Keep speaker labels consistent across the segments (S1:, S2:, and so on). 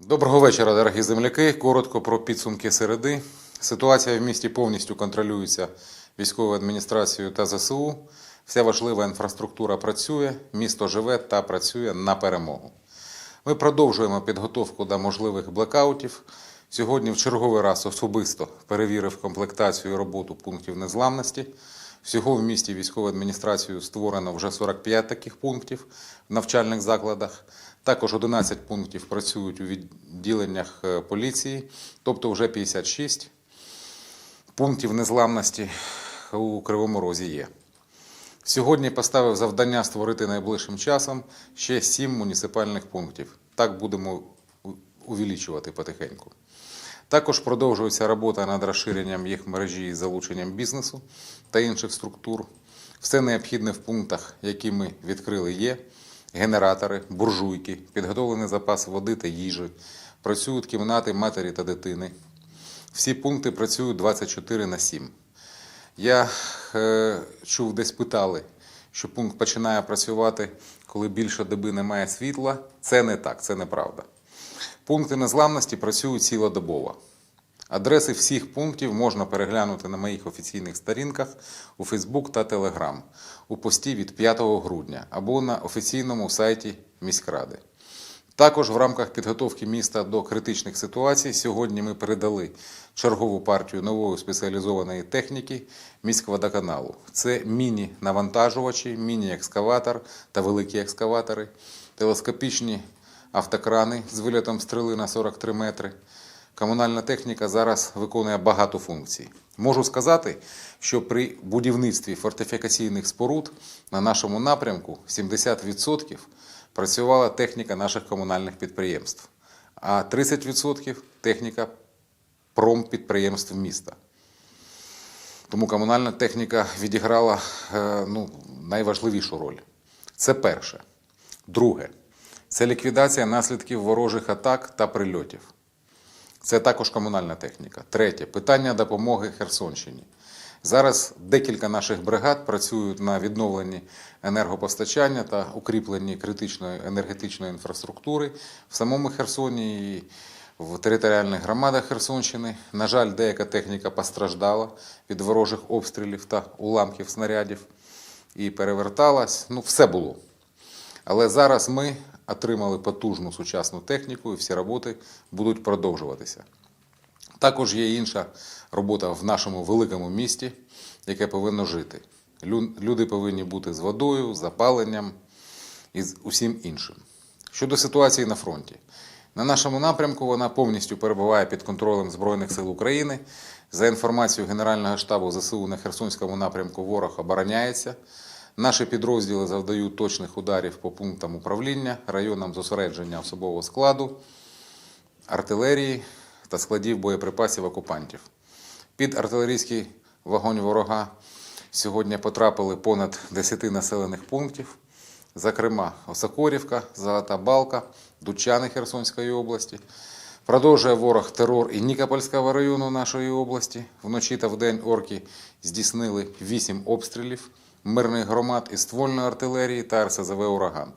S1: Доброго вечора, дорогі земляки. Коротко про підсумки середи. Ситуація в місті повністю контролюється військовою адміністрацією та ЗСУ. Вся важлива інфраструктура працює, місто живе та працює на перемогу. Ми продовжуємо підготовку до можливих блекаутів. Сьогодні в черговий раз особисто перевірив комплектацію і роботу пунктів незламності. Всього в місті військовою адміністрацією створено вже 45 таких пунктів в навчальних закладах. Також 11 пунктів працюють у відділеннях е, поліції, тобто вже 56 пунктів незламності у Кривому Розі є. Сьогодні поставив завдання створити найближчим часом ще 7 муніципальних пунктів. Так будемо увеличувати потихеньку. Також продовжується робота над розширенням їх мережі із залученням бізнесу та інших структур. Все необхідне в пунктах, які ми відкрили, є. Генератори, буржуйки, підготовлений запас води та їжі, працюють кімнати матері та дитини. Всі пункти працюють 24 на 7. Я е, чув, десь питали, що пункт починає працювати, коли більше доби немає світла. Це не так, це неправда. Пункти незламності працюють цілодобово. Адреси всіх пунктів можна переглянути на моїх офіційних сторінках у Facebook та Telegram у пості від 5 грудня або на офіційному сайті міськради. Також в рамках підготовки міста до критичних ситуацій сьогодні ми передали чергову партію нової спеціалізованої техніки міськводоканалу. Це міні-навантажувачі, міні-екскаватор та великі екскаватори, телескопічні автокрани з вильотом стріли на 43 метри. Комунальна техніка зараз виконує багато функцій. Можу сказати, що при будівництві фортифікаційних споруд на нашому напрямку 70% працювала техніка наших комунальних підприємств, а 30% техніка промпідприємств міста. Тому комунальна техніка відіграла е, ну, найважливішу роль. Це перше. Друге це ліквідація наслідків ворожих атак та прильотів. Це також комунальна техніка. Третє питання допомоги Херсонщині. Зараз декілька наших бригад працюють на відновленні енергопостачання та укріпленні критичної енергетичної інфраструктури в самому Херсоні і в територіальних громадах Херсонщини. На жаль, деяка техніка постраждала від ворожих обстрілів та уламків снарядів і переверталась. Ну, все було. Але зараз ми отримали потужну сучасну техніку і всі роботи будуть продовжуватися. Також є інша робота в нашому великому місті, яке повинно жити. Люди повинні бути з водою, з запаленням і з усім іншим. Щодо ситуації на фронті, на нашому напрямку вона повністю перебуває під контролем Збройних сил України. За інформацією Генерального штабу ЗСУ на Херсонському напрямку ворог обороняється. Наші підрозділи завдають точних ударів по пунктам управління, районам зосередження особового складу, артилерії та складів боєприпасів окупантів. Під артилерійський вогонь ворога сьогодні потрапили понад 10 населених пунктів, зокрема Осокорівка, Золота Балка, Дучани Херсонської області. Продовжує ворог терор і Нікопольського району нашої області. Вночі та вдень орки здійснили 8 обстрілів мирних громад із ствольної артилерії та РСЗВ «Ураган».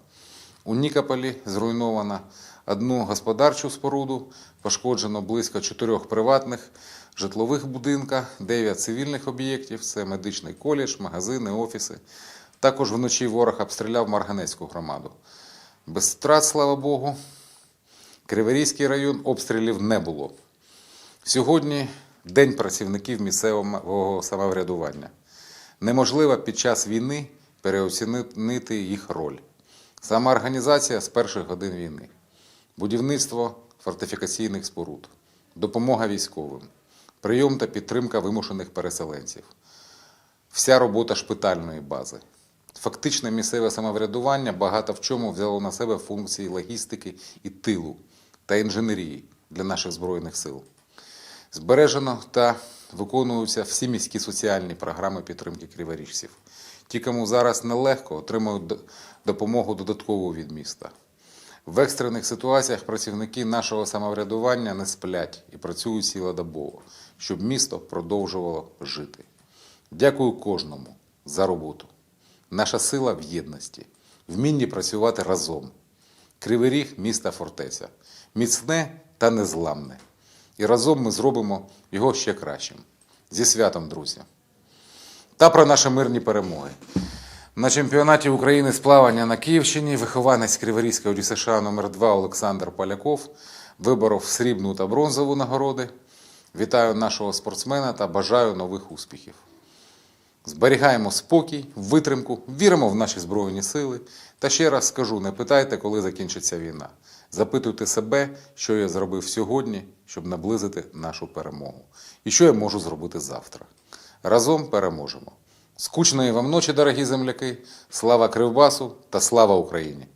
S1: У Нікополі зруйновано одну господарчу споруду, пошкоджено близько чотирьох приватних житлових будинка, дев'ять цивільних об'єктів, це медичний коледж, магазини, офіси. Також вночі ворог обстріляв Марганецьку громаду. Без втрат, слава Богу, Криворізький район обстрілів не було. Сьогодні День працівників місцевого самоврядування. Неможливо під час війни переоцінити їх роль. Сама організація з перших годин війни, будівництво фортифікаційних споруд, допомога військовим, прийом та підтримка вимушених переселенців, вся робота шпитальної бази. Фактичне місцеве самоврядування багато в чому взяло на себе функції логістики і тилу та інженерії для наших Збройних сил. Збережено та виконуються всі міські соціальні програми підтримки криворіжців. Ті, кому зараз нелегко, отримують допомогу додаткову від міста. В екстрених ситуаціях працівники нашого самоврядування не сплять і працюють цілодобово, щоб місто продовжувало жити. Дякую кожному за роботу. Наша сила в єдності, вмінні працювати разом. Кривий ріг міста фортеця. міцне та незламне. І разом ми зробимо його ще кращим. Зі святом, друзі! Та про наші мирні перемоги. На чемпіонаті України з плавання на Київщині вихованець Криворізького ДЮСШ номер 2 Олександр Поляков виборов срібну та бронзову нагороди. Вітаю нашого спортсмена та бажаю нових успіхів. Зберігаємо спокій, витримку, віримо в наші Збройні Сили. Та ще раз скажу: не питайте, коли закінчиться війна. Запитуйте себе, що я зробив сьогодні, щоб наблизити нашу перемогу. І що я можу зробити завтра. Разом переможемо. Скучної вам ночі, дорогі земляки! Слава Кривбасу та слава Україні!